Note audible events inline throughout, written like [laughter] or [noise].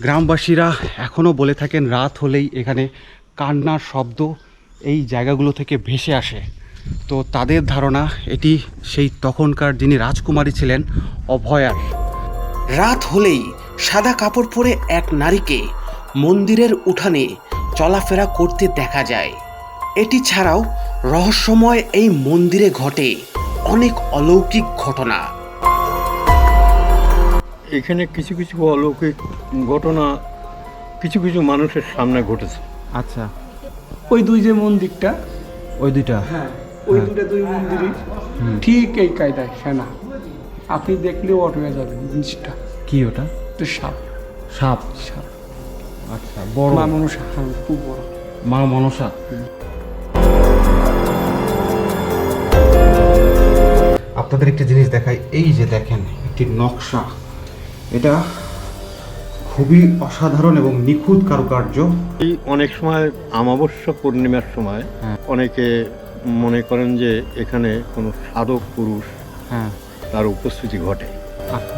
গ্রামবাসীরা এখনও বলে থাকেন, রাত হলেই এখানে কান্নার শব্দ এই জায়গাগুলো থেকে ভেসে আসে। তো তাদের ধারণা, এটি সেই তখনকার যিনি রাজকুমারী ছিলেন, অভয়ার। রাত হলেই সাদা কাপড় পরে এক নারীকে মন্দিরের উঠানে চলাফেরা করতে দেখা যায়। এটি ছাড়াও রহস্যময় এই মন্দিরে ঘটে অনেক অলৌকিক ঘটনা। এখানে কিছু কিছু অলৌকিক ঘটনা কিছু কিছু মানুষের সামনে ঘটেছে। আচ্ছা। ওই দুই যে মন্দিরটা ওই দুইটা? হ্যাঁ ওই দুটো দুই মন্দিরই। ঠিক এই কায়দায় সেনা। আপনি দেখলেও অট হয়ে যাবেন জিনিসটা। কি ওটা? তো সাপ। সাপ? সাপ। আচ্ছা বড়। মা মানুষ হ্যাঁ খুব বড়। মা মনসা আপনাদের একটি জিনিস দেখাই এই যে দেখেন একটি নকশা। এটা খুবই অসাধারণ এবং নিখুঁত কারুকার্য। এই অনেক সময় আমাবস্যা পূর্ণিমার সময় হ্যাঁ। অনেকে মনে করেন যে এখানে কোনো সাধক পুরুষ হ্যাঁ। তার উপস্থিতি ঘটে।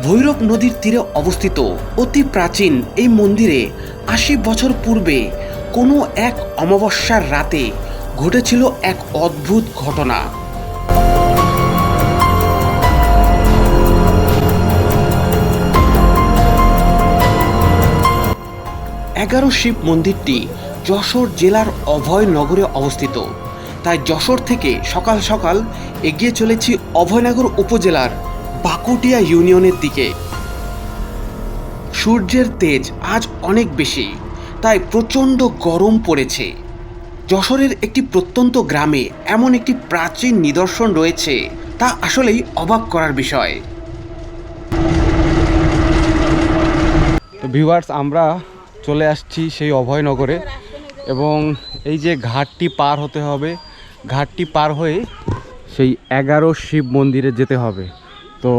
ভৈরব নদীর তীরে অবস্থিত। অতি প্রাচীন এই মন্দিরে আশি বছর পূর্বে কোনো এক অমাবস্যার রাতে ঘটেছিল এক অদ্ভুত ঘটনা। এগারো শিব মন্দিরটি যশোর জেলার অভয় নগরে অবস্থিত। তাই যশোর থেকে সকাল সকাল এগিয়ে চলেছি অভয়নগর উপজেলার বাকুটিয়া ইউনিয়নের দিকে। সূর্যের তেজ আজ অনেক বেশি, তাই প্রচণ্ড গরম পড়েছে। যশোরের একটি প্রত্যন্ত গ্রামে এমন একটি প্রাচীন নিদর্শন রয়েছে, তা আসলেই অবাক করার বিষয়। ভিউয়ার্স আমরা চলে আসছি সেই অভয়নগরে এবং এই যে ঘাটটি পার হতে হবে, ঘাটটি পার হয়ে সেই এগারো শিব মন্দিরে যেতে হবে। তো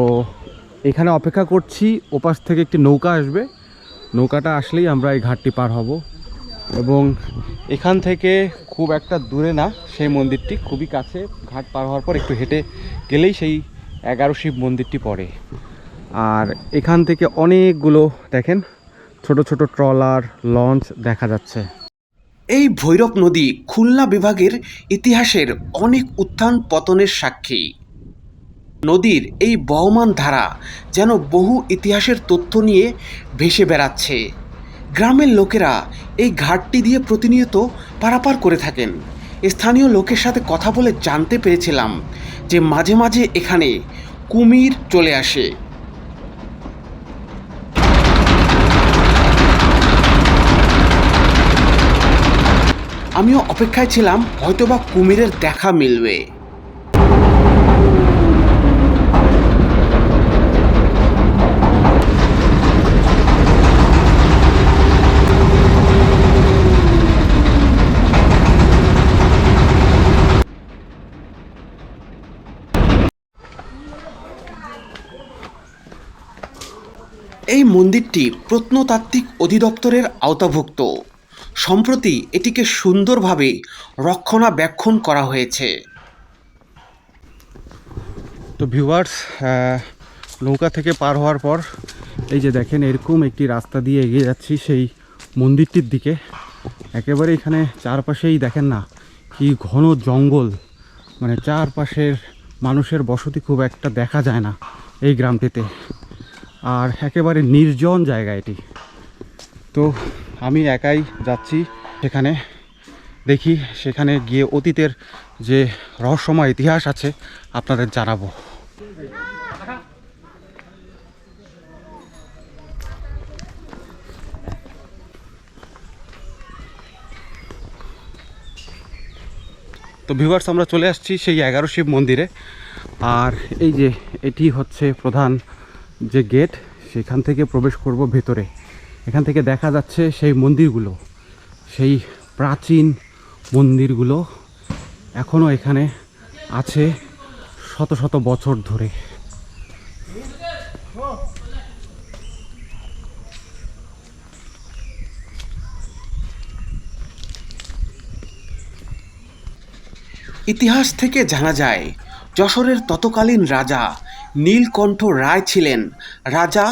এখানে অপেক্ষা করছি, ওপাশ থেকে একটি নৌকা আসবে। নৌকাটা আসলেই আমরা এই ঘাটটি পার হব। এবং এখান থেকে খুব একটা দূরে না, সেই মন্দিরটি খুবই কাছে। ঘাট পার হওয়ার পর একটু হেঁটে গেলেই সেই এগারো শিব মন্দিরটি পড়ে। আর এখান থেকে অনেকগুলো, দেখেন ছোট ছোট ট্রলার, লঞ্চ দেখা যাচ্ছে। এই ভৈরব নদী খুলনা বিভাগের ইতিহাসের অনেক উত্থান পতনের সাক্ষী। নদীর এই বহমান ধারা যেন বহু ইতিহাসের তথ্য নিয়ে ভেসে বেড়াচ্ছে। গ্রামের লোকেরা এই ঘাটটি দিয়ে প্রতিনিয়ত পারাপার করে থাকেন। স্থানীয় লোকের সাথে কথা বলে জানতে পেরেছিলাম যে মাঝে মাঝে এখানে কুমির চলে আসে। আমিও অপেক্ষায় ছিলাম হয়তোবা কুমিরের দেখা মিলবে। এই মন্দিরটি প্রত্নতাত্ত্বিক অধিদপ্তরের আওতাভুক্ত। সম্প্রতি এটিকে সুন্দরভাবে রক্ষণাবেক্ষণ করা হয়েছে। তো ভিউয়ার্স নৌকা থেকে পার হওয়ার পর, এই যে দেখেন এরকম একটি রাস্তা দিয়ে এগিয়ে যাচ্ছি সেই মন্দিরটির দিকে। একেবারে এখানে চারপাশেই দেখেন না, কি ঘন জঙ্গল। মানে চারপাশের মানুষের বসতি খুব একটা দেখা যায় না এই গ্রামটিতে। আর একেবারে নির্জন জায়গা এটি। তো আমি একাই যাচ্ছি সেখানে। দেখি সেখানে গিয়ে অতীতের যে রহস্যময় ইতিহাস আছে, আপনাদের জানাব। তো ভিউয়ার্স আমরা চলে আসছি সেই এগারো শিব মন্দিরে। আর এই যে এটি হচ্ছে প্রধান যে গেট সেখান থেকে প্রবেশ করব ভেতরে। এখান থেকে দেখা যাচ্ছে সেই মন্দিরগুলো, সেই প্রাচীন মন্দিরগুলো এখনও এখানে আছে শত শত বছর ধরে। ইতিহাস থেকে জানা যায়, যশোরের তৎকালীন রাজা নীলকণ্ঠ রায় ছিলেন রাজা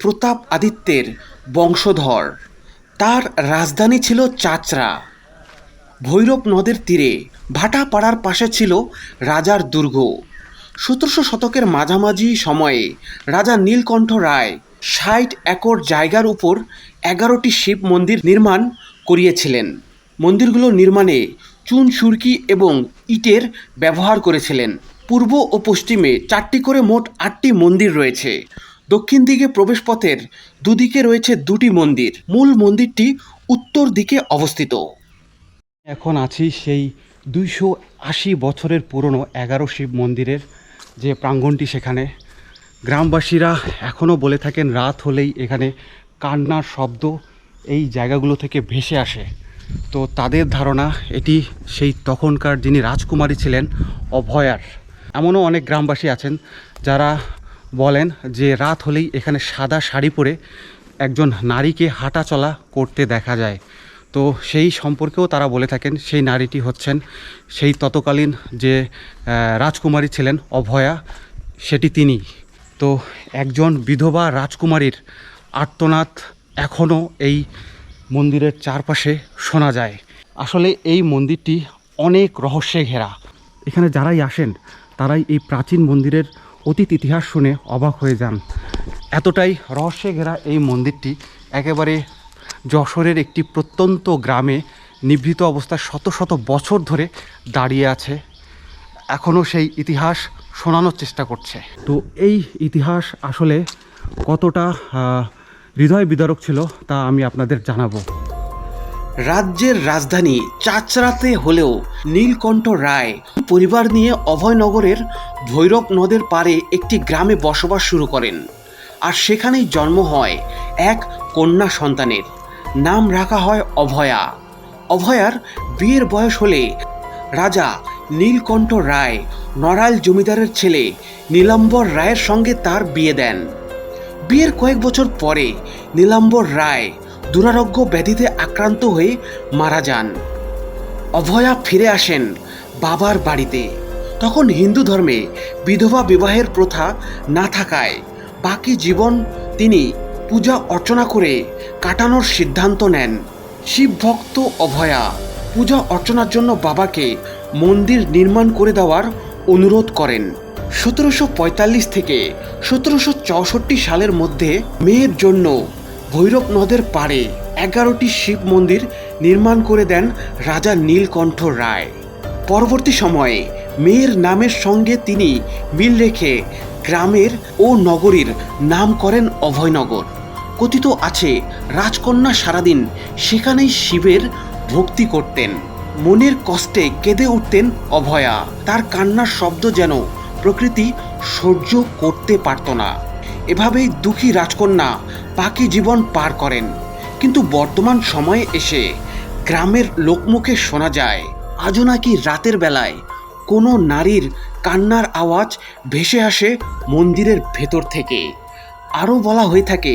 প্রতাপ আদিত্যের বংশধর। তার রাজধানী ছিল চাচরা। ভৈরব নদের তীরে, ভাটাপাড়ার পাশে ছিল রাজার দুর্গ। সতেরোশো শতকের মাঝামাঝি সময়ে রাজা নীলকণ্ঠ রায় ষাট একর জায়গার উপর এগারোটি শিব মন্দির নির্মাণ করিয়েছিলেন। মন্দিরগুলো নির্মাণে চুন, সুরকি এবং ইটের ব্যবহার করেছিলেন। পূর্ব ও পশ্চিমে চারটি করে মোট আটটি মন্দির রয়েছে। দক্ষিণ দিকে প্রবেশপথের দুদিকে রয়েছে দুটি মন্দির। মূল মন্দিরটি উত্তর দিকে অবস্থিত। এখন আছি সেই দুইশো আশি বছরের পুরনো এগারো শিব মন্দিরের যে প্রাঙ্গণটি সেখানে। গ্রামবাসীরা এখনও বলে থাকেন রাত হলেই এখানে কান্নার শব্দ এই জায়গাগুলো থেকে ভেসে আসে। তো তাদের ধারণা এটি সেই তখনকার যিনি রাজকুমারী ছিলেন, অভয়ার। এমনও অনেক গ্রামবাসী আছেন যারা বলেন যে রাত হলেই এখানে সাদা শাড়ি পরে একজন নারীকে হাঁটা চলা করতে দেখা যায়। তো সেই সম্পর্কেও তারা বলে থাকেন, সেই নারীটি হচ্ছেন সেই ততকালীন যে রাজকুমারী ছিলেন অভয়া, সেটি তিনি। তো একজন বিধবা রাজকুমারীর আর্তনাদ এখনও এই মন্দিরের চারপাশে শোনা যায়। আসলে এই মন্দিরটি অনেক রহস্যে ঘেরা। এখানে যারাই আসেন, তারাই এই প্রাচীন মন্দিরের অতীত ইতিহাস শুনে অবাক হয়ে যান। এতটাই রহস্যে ঘেরা এই মন্দিরটি একেবারে যশোরের একটি প্রত্যন্ত গ্রামে নিভৃত অবস্থায় শত শত বছর ধরে দাঁড়িয়ে আছে। এখনও সেই ইতিহাস শোনানোর চেষ্টা করছে। তো এই ইতিহাস আসলে কতটা হৃদয় বিদারক ছিল তা আমি আপনাদের জানাব। রাজ্যের রাজধানী চাচরাতে হলেও নীলকণ্ঠ রায় পরিবার নিয়ে অভয়নগরের ভৈরব নদের পাড়ে একটি গ্রামে বসবাস শুরু করেন। আর সেখানেই জন্ম হয় এক কন্যা সন্তানের। নাম রাখা হয় অভয়া। অভয়ার বিয়ের বয়স হলে রাজা নীলকণ্ঠ রায় নড়াইল জমিদারের ছেলে নীলাম্বর রায়ের সঙ্গে তার বিয়ে দেন। বিয়ের কয়েক বছর পরে নীলাম্বর রায় দুরারোগ্য ব্যাধিতে আক্রান্ত হয়ে মারা যান। অভয়া ফিরে আসেন বাবার বাড়িতে। তখন হিন্দু ধর্মে বিধবা বিবাহের প্রথা না থাকায় বাকি জীবন তিনি পূজা অর্চনা করে কাটানোর সিদ্ধান্ত নেন। শিব ভক্ত অভয়া পূজা অর্চনার জন্য বাবাকে মন্দির নির্মাণ করে দেওয়ার অনুরোধ করেন। সতেরোশো পঁয়তাল্লিশ থেকে সতেরোশো চৌষট্টি সালের মধ্যে মেয়ের জন্য ভৈরব নদের পাড়ে এগারোটি শিব মন্দির নির্মাণ করে দেন রাজা নীলকণ্ঠ রায়। পরবর্তী সময়ে মেয়ের নামের সঙ্গে তিনি মিল রেখে গ্রামের ও নগরীর নাম করেন অভয়নগর। কথিত আছে, রাজকন্যা সারাদিন সেখানেই শিবের ভক্তি করতেন। মনের কষ্টে কেঁদে উঠতেন অভয়া। তার কান্নার শব্দ যেন প্রকৃতি সহ্য করতে পারত না। এভাবেই দুঃখী রাজকন্যা বাকি জীবন পার করেন। কিন্তু বর্তমান সময়ে এসে গ্রামের লোকমুখে শোনা যায়, আজও নাকি রাতের বেলায় কোনো নারীর কান্নার আওয়াজ ভেসে আসে মন্দিরের ভেতর থেকে। আরও বলা হয়ে থাকে,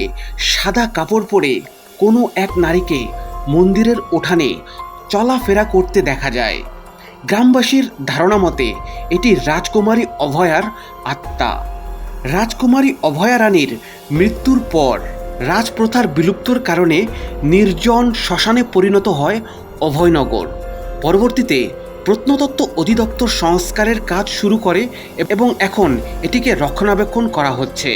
সাদা কাপড় পরে কোনো এক নারীকে মন্দিরের উঠানে চলাফেরা করতে দেখা যায়। গ্রামবাসীর ধারণা মতে এটি রাজকুমারী অভয়ার আত্মা। রাজকুমারী অভয়া রানীর মৃত্যুর পর রাজপ্রথার বিলুপ্তর কারণে নির্জন শ্মশানে পরিণত হয় অভয়নগর। পরবর্তীতে প্রত্নতত্ত্ব অধিদপ্তর সংস্কারের কাজ শুরু করে এবং এখন এটিকে রক্ষণাবেক্ষণ করা হচ্ছে।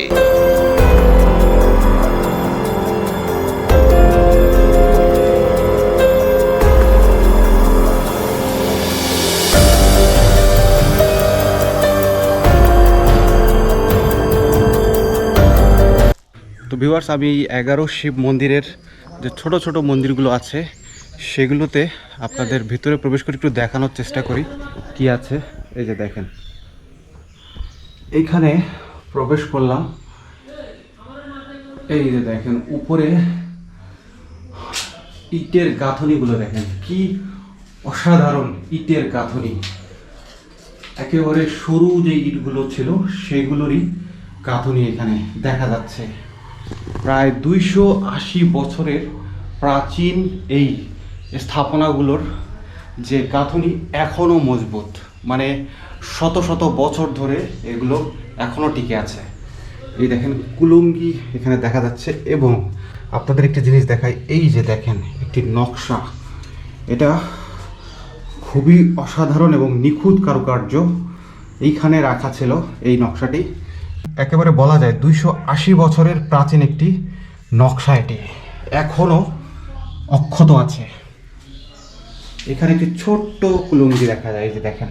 ভিউয়ার্স আমি এই এগারো শিব মন্দিরের যে ছোট ছোট মন্দিরগুলো আছে, সেগুলোতে আপনাদের ভিতরে প্রবেশ করে একটু দেখানোর চেষ্টা করি। কি আছে? এই যে দেখেন। এইখানে প্রবেশ করলাম। এই যে দেখেন, উপরে ইটের গাঁথনিগুলো দেখেন। কি অসাধারণ ইটের গাঁথনি। একেবারে সরু যে ইটগুলো ছিল, সেগুলোরই গাঁথনি এখানে দেখা যাচ্ছে। প্রায় দুইশো আশি বছরের প্রাচীন এই স্থাপনাগুলোর যে গাঁথনি এখনও মজবুত। মানে শত শত বছর ধরে এগুলো এখনও টিকে আছে। এই দেখেন কুলুঙ্গি এখানে দেখা যাচ্ছে এবং আপনাদের একটি জিনিস দেখাই, এই যে দেখেন একটি নকশা। এটা খুবই অসাধারণ এবং নিখুঁত কারুকার্য এইখানে রাখা ছিল এই নকশাটি। একেবারে বলা যায় দুইশো আশি বছরের প্রাচীন একটি নকশা এটি। এখনও অক্ষত আছে। এখানে একটি ছোট্ট কুলুঙ্গি দেখা যায় যে দেখেন।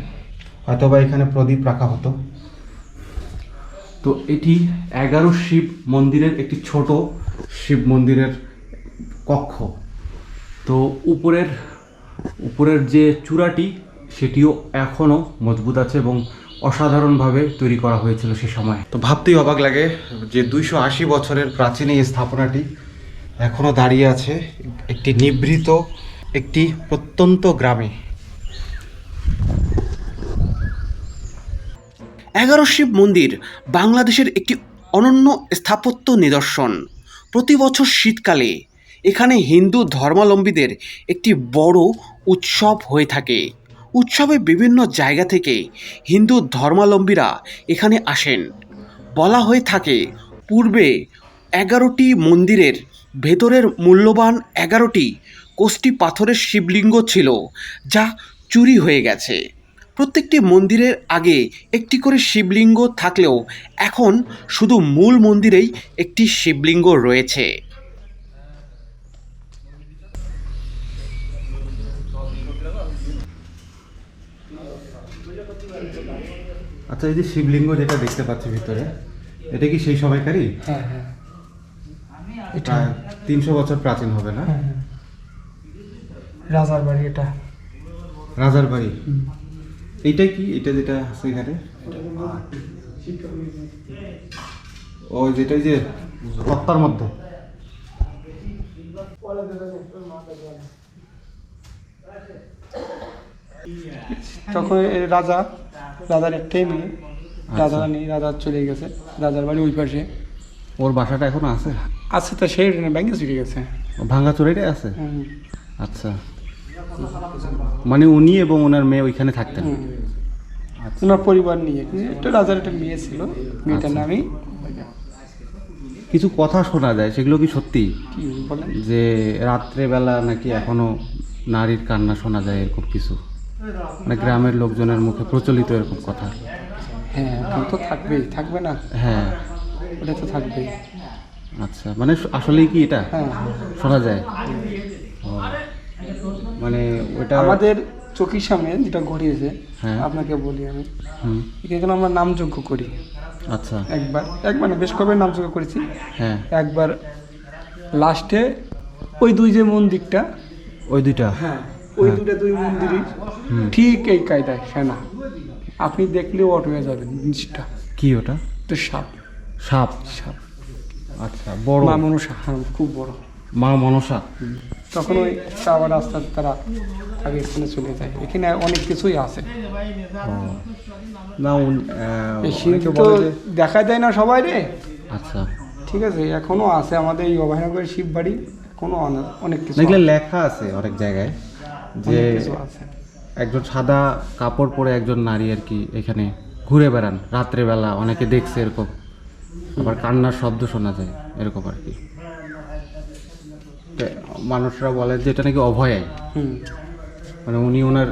হয়তোবা এখানে প্রদীপ রাখা হতো। তো এটি এগারো শিব মন্দিরের একটি ছোট শিব মন্দিরের কক্ষ। তো উপরের উপরের যে চূড়াটি, সেটিও এখনও মজবুত আছে এবং অসাধারণভাবে তৈরি করা হয়েছিল সে সময়। তো ভাবতেই অবাক লাগে যে দুইশো আশি বছরের প্রাচীন এই স্থাপনাটি এখনও দাঁড়িয়ে আছে। একটি নিভৃত, একটি প্রত্যন্ত গ্রামে। এগারো শিব মন্দির বাংলাদেশের একটি অনন্য স্থাপত্য নিদর্শন। প্রতি বছর শীতকালে এখানে হিন্দু ধর্মাবলম্বীদের একটি বড় উৎসব হয়ে থাকে। উৎসবে বিভিন্ন জায়গা থেকে হিন্দু ধর্মাবলম্বীরা এখানে আসেন। বলা হয়ে থাকে, পূর্বে এগারোটি মন্দিরের ভেতরের মূল্যবান এগারোটি কোষ্টি পাথরের শিবলিঙ্গ ছিল, যা চুরি হয়ে গেছে। প্রত্যেকটি মন্দিরের আগে একটি করে শিবলিঙ্গ থাকলেও এখন শুধু মূল মন্দিরেই একটি শিবলিঙ্গ রয়েছে। আচ্ছা এই যে শিবলিঙ্গ যেটা দেখতে পাচ্ছি ভিতরে এটা কি সেই সময়কারই? হ্যাঁ হ্যাঁ। এটা তিনশো বছর প্রাচীন হবে না? হ্যাঁ। রাজার বাড়ি এটা। রাজার বাড়ি? এইটা কি? এটা যেটা আছে এখানে? ও যেটা যে রত্তার মধ্যে। তখন রাজা রাজার একটাই মেয়ে। রাজা রানী রাজা চলে গেছে। রাজার বাড়ি ওই পাশে। ওর বাসাটা এখন আছে? আছে তো সেই ব্যাংকে চলে গেছে। ভাঙ্গা চুরাইটাই আছে? আচ্ছা। মানে উনি এবং ওনার মেয়ে ওইখানে থাকতেন? ওনার পরিবার নিয়ে। একটা রাজার একটা মেয়ে ছিল। মেয়েটার নামই কিছু কথা শোনা যায় সেগুলো কি সত্যি? যে রাত্রেবেলা নাকি এখনও নারীর কান্না শোনা যায় এরকম কিছু? মানে গ্রামের লোকজনের মুখে প্রচলিত এরকম কথা। হ্যাঁ এখন তো থাকবেই থাকবে না? হ্যাঁ। ওটা তো থাকবেই। আচ্ছা মানে আসলেই কি এটা? হ্যাঁ। শোনা যায়। মানে ওটা আমাদের চোখের সামনে যেটা ঘটিয়েছে হ্যাঁ। আপনাকে বলি আমি। এখানে আমরা নামযজ্ঞ করি। আচ্ছা। একবার একবার না বেশ কবে নামযজ্ঞ করেছি। হ্যাঁ। একবার লাস্টে ওই দুই যে মন্দিরটা ওই দুইটা? হ্যাঁ। ওই দুটা দুই মন্দিরই। ঠিক এই কায়দায় সেনা। আপনি দেখলেও অট হয়ে যাবেন জিনিসটা। কি ওটা? তো সাপ। সাপ? সাপ। আচ্ছা বড়। মা মনসা হ্যাঁ খুব বড়। মা মনসা? তখন ওই আবার রাস্তা তারা আগে এখানে চলে যায়। এখানে অনেক কিছুই আছে। না তো দেখা যায় না সবাই রে। আচ্ছা। ঠিক আছে এখনও আছে আমাদের এই অভয়নগরের শিব বাড়ি এখনও অনে- অনেক কিছু লেখা আছে অনেক জায়গায়। যে একজন সাদা কাপড় পরে একজন নারী আর কি এখানে ঘুরে বেড়ান রাত্রেবেলা অনেকে দেখছে এরকম। আবার কান্নার শব্দ শোনা যায় এরকম আর কি। মানুষরা বলে যে এটা নাকি অভয়াই। মানে উনি ওনার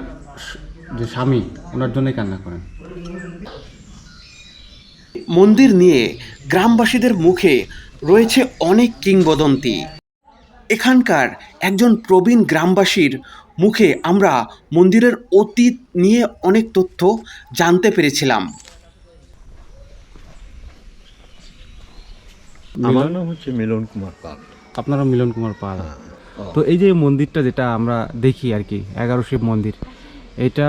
যে স্বামী ওনার জন্যই কান্না করেন। মন্দির নিয়ে গ্রামবাসীদের মুখে রয়েছে অনেক কিংবদন্তি। এখানকার একজন প্রবীণ গ্রামবাসীর মুখে আমরা মন্দিরের অতীত নিয়ে অনেক তথ্য জানতে পেরেছিলাম। আমার নাম হচ্ছে মিলন কুমার পাল। আপনারা মিলন কুমার পাল। তো এই যে মন্দিরটা যেটা আমরা দেখি আর কি এগারো শিব মন্দির এটা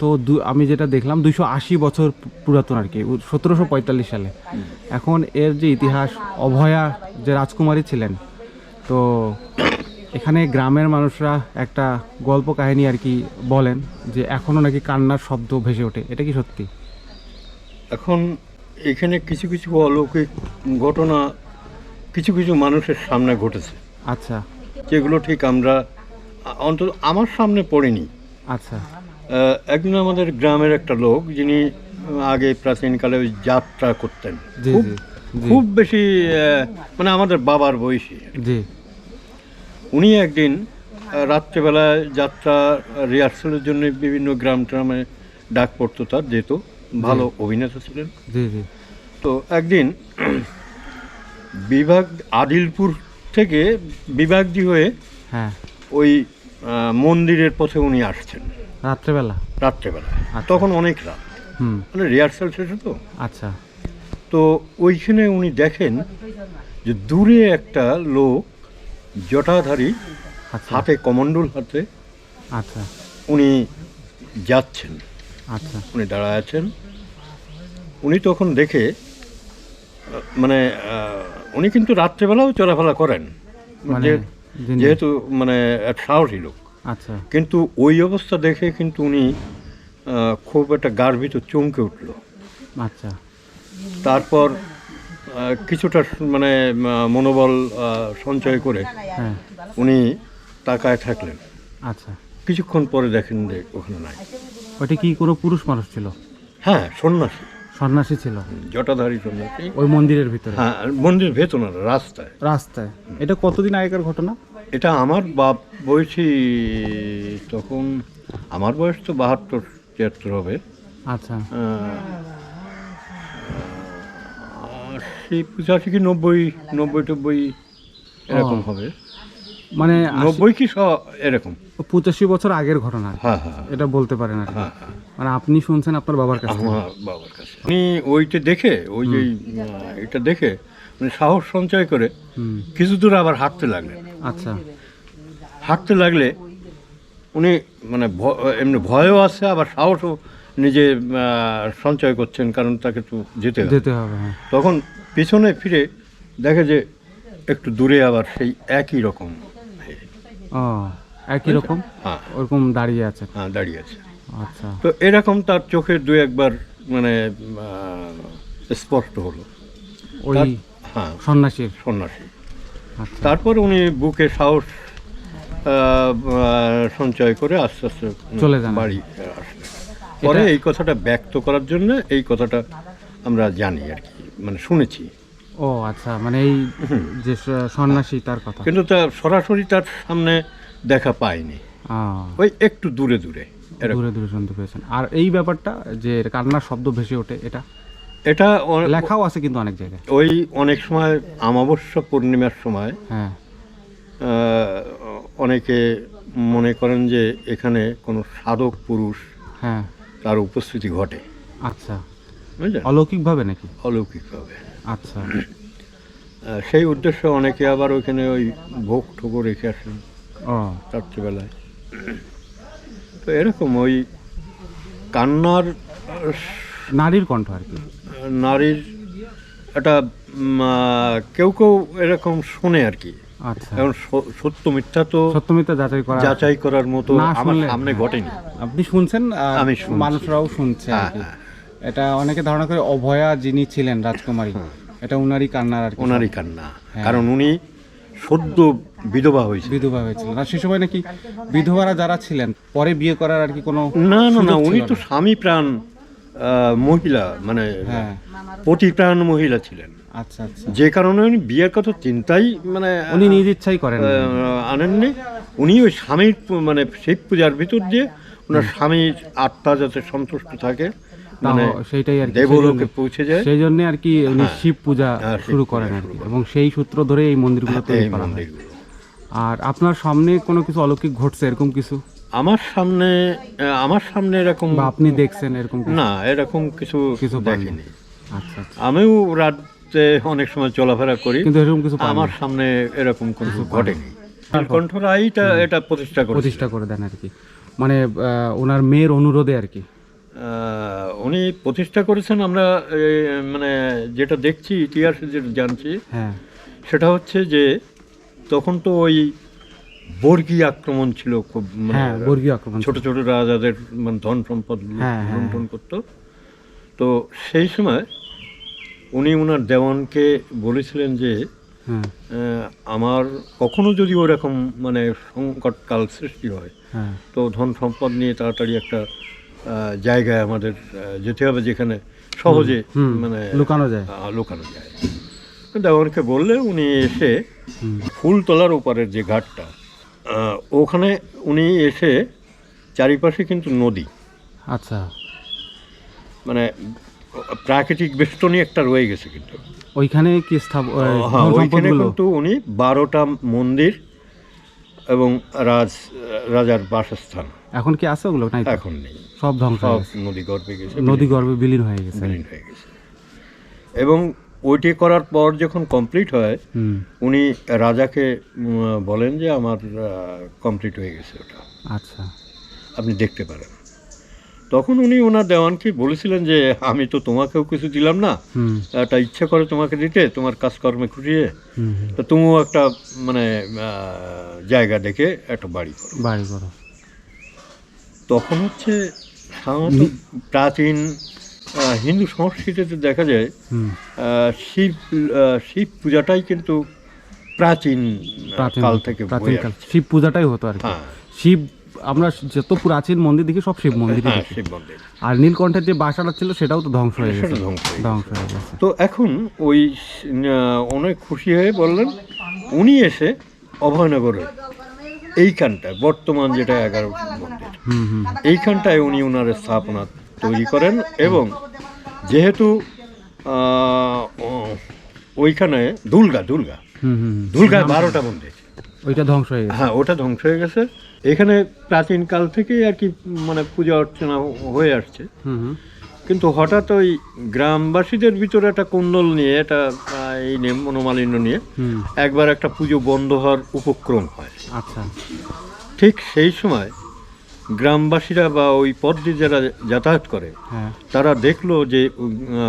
তো দু আমি যেটা দেখলাম দুইশো আশি বছর পুরাতন আর কি সতেরোশো পঁয়তাল্লিশ সালে। এখন এর যে ইতিহাস অভয়া যে রাজকুমারী ছিলেন তো এখানে গ্রামের মানুষরা একটা গল্প কাহিনী আর কি বলেন যে এখনও নাকি কান্নার শব্দ ভেসে ওঠে। এটা কি সত্যি? এখন এখানে কিছু কিছু অলৌকিক ঘটনা কিছু কিছু মানুষের সামনে ঘটেছে। আচ্ছা। যেগুলো ঠিক আমরা অন্তত আমার সামনে পড়িনি। আচ্ছা। একদিন আমাদের গ্রামের একটা লোক যিনি আগে প্রাচীনকালে ওই যাত্রা করতেন। খুব বেশি মানে আমাদের বাবার বয়সী। জি। উনি একদিন রাত্রেবেলায় যাত্রা রিহার্সালের জন্য বিভিন্ন গ্রাম ট্রামে ডাক পড়তো তার যেহেতু ভালো অভিনেতা ছিলেন। তো একদিন [clears throat] বিভাগ আদিলপুর থেকে বিভাগজি হয়ে হ্যাঁ। ওই মন্দিরের পথে উনি আসছেন। রাত্রেবেলা? রাত্রেবেলা। আচ্ছা। তখন অনেক রাত। হুম। মানে রিহার্সাল শেষে তো আচ্ছা। তো ওইখানে উনি দেখেন যে দূরে একটা লোক জটাধারী আচ্ছা। হাতে কমণ্ডল হাতে আচ্ছা। উনি যাচ্ছেন। আচ্ছা। উনি দাঁড়ায় আছেন। উনি তখন দেখে মানে উনি কিন্তু রাত্রেবেলাও চলাফেরা করেন। মানে যেহেতু মানে এক সাহসী লোক। আচ্ছা। কিন্তু ওই অবস্থা দেখে কিন্তু উনি খুব একটা গার ভিতর চমকে উঠল। আচ্ছা। তারপর কিছুটা মানে মনোবল সঞ্চয় করে হ্যাঁ। উনি তাকায় থাকলেন। আচ্ছা। কিছুক্ষণ পরে দেখেন যে ওখানে নাই। ওটা কি কোনো পুরুষ মানুষ ছিল? হ্যাঁ সন্ন্যাসী। সন্ন্যাসী ছিল? জটাধারী সন্ন্যাসী। ওই মন্দিরের ভিতরে? হ্যাঁ মন্দির ভেতর রাস্তায়। রাস্তায়। এটা কতদিন আগেকার ঘটনা? এটা আমার বাপ বয়সী তখন আমার বয়স তো বাহাত্তর তিয়াত্তর হবে। আচ্ছা। আশি পঁচাশি কি নব্বই নব্বই টব্বই এরকম হবে। মানে নব্বই কি স এরকম। পঁচাশি বছর আগের ঘটনা। হ্যাঁ হ্যাঁ এটা বলতে পারেন আর হ্যাঁ হ্যাঁ। মানে আপনি শুনছেন আপনার বাবার কাছে আমার বাবার কাছে উনি ওইটা দেখে ওই যে এটা দেখে মানে সাহস সঞ্চয় করে কিছু দূর আবার হাঁটতে লাগলেন। আচ্ছা। হাঁটতে লাগলে উনি মানে এমনি ভয়ও আছে আবার সাহসও নিজে সঞ্চয় করছেন কারণ তাকে তো যেতে যেতে হবে হ্যাঁ। তখন পিছনে ফিরে দেখে যে একটু দূরে আবার সেই একই রকম ও একই রকম? হ্যাঁ। ওরকম দাঁড়িয়ে আছে? হ্যাঁ দাঁড়িয়ে আছে। আচ্ছা। তো এরকম তার চোখে দু একবার মানে স্পষ্ট হলো। ওই হ্যাঁ। সন্ন্যাসীর? সন্ন্যাসী আচ্ছা। তারপর উনি বুকে সাহস সঞ্চয় করে আস্তে আস্তে চলে যান। বাড়ি আসলেন। পরে এই কথাটা ব্যক্ত করার জন্য এই কথাটা আমরা জানি আর কি। মানে শুনেছি। ও আচ্ছা মানে এই যে সন্ন্যাসী তার কথা। কিন্তু তা সরাসরি তার সামনে দেখা পাইনি। ও, ওই একটু দূরে দূরে দূরে দূরে শুনতে পেয়েছেন। আর এই ব্যাপারটা যে কান্নার শব্দ ভেসে ওঠে এটা? এটা লেখাও আছে কিন্তু অনেক জায়গায়। ওই অনেক সময় আমাবস্যা পূর্ণিমার সময় হ্যাঁ। অনেকে মনে করেন যে এখানে কোনো সাধক পুরুষ হ্যাঁ। তার উপস্থিতি ঘটে। আচ্ছা। বুঝলেন? অলৌকিকভাবে নাকি? অলৌকিকভাবে। আচ্ছা। সেই উদ্দেশ্যে অনেকে আবার ওইখানে ওই ভোগ ঠোকো রেখে আসেন ও। রাত্রিবেলায়। তো এরকম ওই কান্নার নারীর কণ্ঠ আর কি। নারীর একটা কেউ কেউ এরকম শোনে আর কি। আচ্ছা। এখন সত্য মিথ্যা তো সত্যমিথ্যা যাচাই করা যাচাই করার মতো আমার সামনে ঘটেনি। আপনি শুনছেন আমি মানুষরাও শুনছে হ্যাঁ, হ্যাঁ। এটা অনেকে ধারণা করে অভয়া যিনি ছিলেন রাজকুমারী এটা উনারই কান্নার আর ওনারই কান্না। কারণ উনি সদ্য বিধবা হয়েছে বিধবা হয়েছিলেন। আর সে সময় নাকি বিধবারা যারা ছিলেন পরে বিয়ে করার আর কি কোনো না না না উনি তো স্বামী প্রাণ মহিলা মানে হ্যাঁ। পতি প্রাণ মহিলা ছিলেন। আচ্ছা আচ্ছা। যে কারণে উনি বিয়ের কথা চিন্তাই মানে উনি নিজ ইচ্ছাই করেন আনেননি। উনি ওই স্বামীর মানে শিব পূজার ভিতর দিয়ে ওনার স্বামীর আত্মা যাতে সন্তুষ্ট থাকে মানে সেইটাই আর দেবলোকে পৌঁছে যায়। সেই জন্য আর কি উনি শিব পূজা হ্যাঁ, শুরু করেন আর কি। এবং সেই সূত্র ধরে এই মন্দিরগুলো তৈরি করা হয়। আর আপনার সামনে কোনো কিছু অলৌকিক ঘটছে এরকম কিছু? আমার সামনে আমার সামনে এরকম আপনি দেখছেন এরকম না এরকম কিছু কিছু। দেখিনি। আচ্ছা আচ্ছা। আমিও রাতে অনেক সময় চলাফেরা করি কিন্তু এরকম কিছু আমার সামনে এরকম কোনো ঘটেনি। কণ্ঠরাইটা এটা প্রতিষ্ঠা প্রতিষ্ঠা করে দেন আর কি। মানে ওনার মেয়ের অনুরোধে আর কি। উনি প্রতিষ্ঠা করেছেন আমরা মানে যেটা দেখছি ইতিহাসে যেটা জানছি হ্যাঁ। সেটা হচ্ছে যে তখন তো ওই বর্গী আক্রমণ ছিল খুব মানে হ্যাঁ বর্গীয় আক্রমণ ছোট ছোট রাজাদের মানে ধন সম্পদ হ্যাঁ, হ্যাঁ, লুণ্ঠন করতো। তো সেই সময় উনি ওনার দেওয়ানকে বলেছিলেন যে আমার কখনো যদি ওরকম মানে সংকটকাল সৃষ্টি হয় হ্যাঁ। তো ধন সম্পদ নিয়ে তাড়াতাড়ি একটা জায়গায় আমাদের যেতে হবে যেখানে সহজে মানে লুকানো যায়। লুকানো যায়। দেওয়ানকে বললে উনি এসে হুম। ফুলতলার ওপারের যে ঘাটটা ওখানে উনি এসে চারিপাশে কিন্তু নদী। আচ্ছা। মানে প্রাকৃতিক বেষ্টনী একটা রয়ে গেছে কিন্তু। ওইখানে কি হ্যাঁ ওইখানে কিন্তু উনি বারোটা মন্দির এবং রাজ রাজার বাসস্থান। এখন কি আছে ওগুলো? নাই এখন নেই। সব ধ্বংস সব নদী গর্ভে গেছে নদী গর্ভে বিলীন হয়ে গেছে। বিলীন হয়ে গেছে। এবং ওইটি করার পর যখন কমপ্লিট হয় উনি রাজাকে বলেন যে আমার কমপ্লিট হয়ে গেছে ওটা। আচ্ছা। আপনি দেখতে পারেন। তখন উনি ওনার দেওয়ানকে বলেছিলেন যে আমি তো তোমাকেও কিছু দিলাম না। একটা ইচ্ছা করে তোমাকে দিতে তোমার কাজকর্মে খুঁটিয়ে। তো তুমিও একটা মানে জায়গা দেখে একটা বাড়ি করো। বাড়ি করো। তখন হচ্ছে সাধারণত প্রাচীন হিন্দু সংস্কৃতিতে দেখা যায় শিব শিব পূজাটাই কিন্তু প্রাচীন কাল থেকে। শিব পূজাটাই হতো আর কি। হ্যাঁ। শিব আমরা যত প্রাচীন মন্দির দেখি সব শিব মন্দির হ্যাঁ শিব মন্দির। আর নীলকণ্ঠের যে বাসাটা ছিল সেটাও তো ধ্বংস হয়ে গেছে। ধ্বংস হয়ে গেছে। তো এখন ওই অনেক খুশি হয়ে বললেন উনি এসে অভয়নগরের এইখানটায় বর্তমান যেটা এগারো মন্দির। এইখানটায় উনি ওনার স্থাপনা তৈরি করেন এবং যেহেতু ওইখানে দুর্গা দুর্গা হুম হুম হুম। বারোটা মন্দির। ওইটা ধ্বংস হয়ে গেছে। হ্যাঁ ওটা ধ্বংস হয়ে গেছে। এখানে প্রাচীনকাল থেকেই আর কি মানে পূজা অর্চনা হয়ে আসছে। কিন্তু হঠাৎ ওই গ্রামবাসীদের ভিতরে একটা কুণ্ডল নিয়ে এটা এই নিয়ে মনোমালিন্য নিয়ে একবার একটা পুজো বন্ধ হওয়ার উপক্রম হয়। আচ্ছা। ঠিক সেই সময় গ্রামবাসীরা বা ওই পথ দিয়ে যারা যাতায়াত করে হ্যাঁ। তারা দেখল যে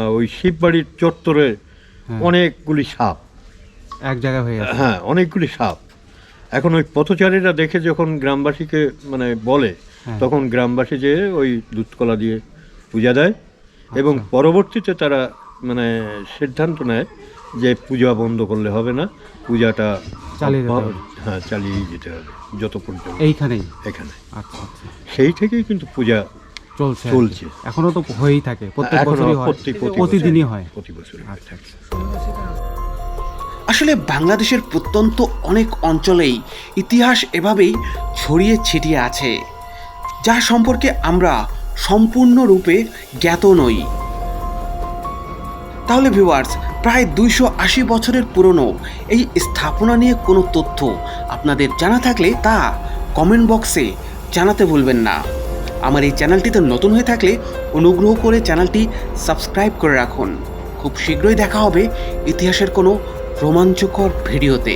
ওই শিববাড়ির চত্বরে হ্যাঁ। অনেকগুলি সাপ। এক জায়গায় হয়ে হ্যাঁ অনেকগুলি সাপ। এখন ওই পথচারীরা দেখে যখন গ্রামবাসীকে মানে বলে হ্যাঁ। তখন গ্রামবাসী যে ওই দুধকলা দিয়ে পূজা দেয় এবং আচ্ছা। পরবর্তীতে তারা মানে সিদ্ধান্ত নেয় যে পূজা বন্ধ করলে হবে না পূজাটা চালিয়ে হ্যাঁ চালিয়ে যেতে হবে যত পর্যন্ত। এইখানেই? এখানে। আচ্ছা আচ্ছা। সেই থেকেই কিন্তু পূজা চলছে চলছে। এখনও তো হয়েই থাকে প্রত্যেক বছরই হয়। প্রতি- প্রতি প্রতিদিনই হয়। প্রতি বছর আচ্ছা আচ্ছা। আসলে বাংলাদেশের প্রত্যন্ত অনেক অঞ্চলেই ইতিহাস এভাবেই ছড়িয়ে ছিটিয়ে আছে, যা সম্পর্কে আমরা সম্পূর্ণরূপে জ্ঞাত নই। তাহলে ভিউয়ার্স প্রায় দুইশো আশি বছরের পুরনো এই স্থাপনা নিয়ে কোনো তথ্য আপনাদের জানা থাকলে তা কমেন্ট বক্সে জানাতে ভুলবেন না। আমার এই চ্যানেলটিতে নতুন হয়ে থাকলে অনুগ্রহ করে চ্যানেলটি সাবস্ক্রাইব করে রাখুন। খুব শীঘ্রই দেখা হবে ইতিহাসের কোনো রোমাঞ্চকর ভিডিওতে।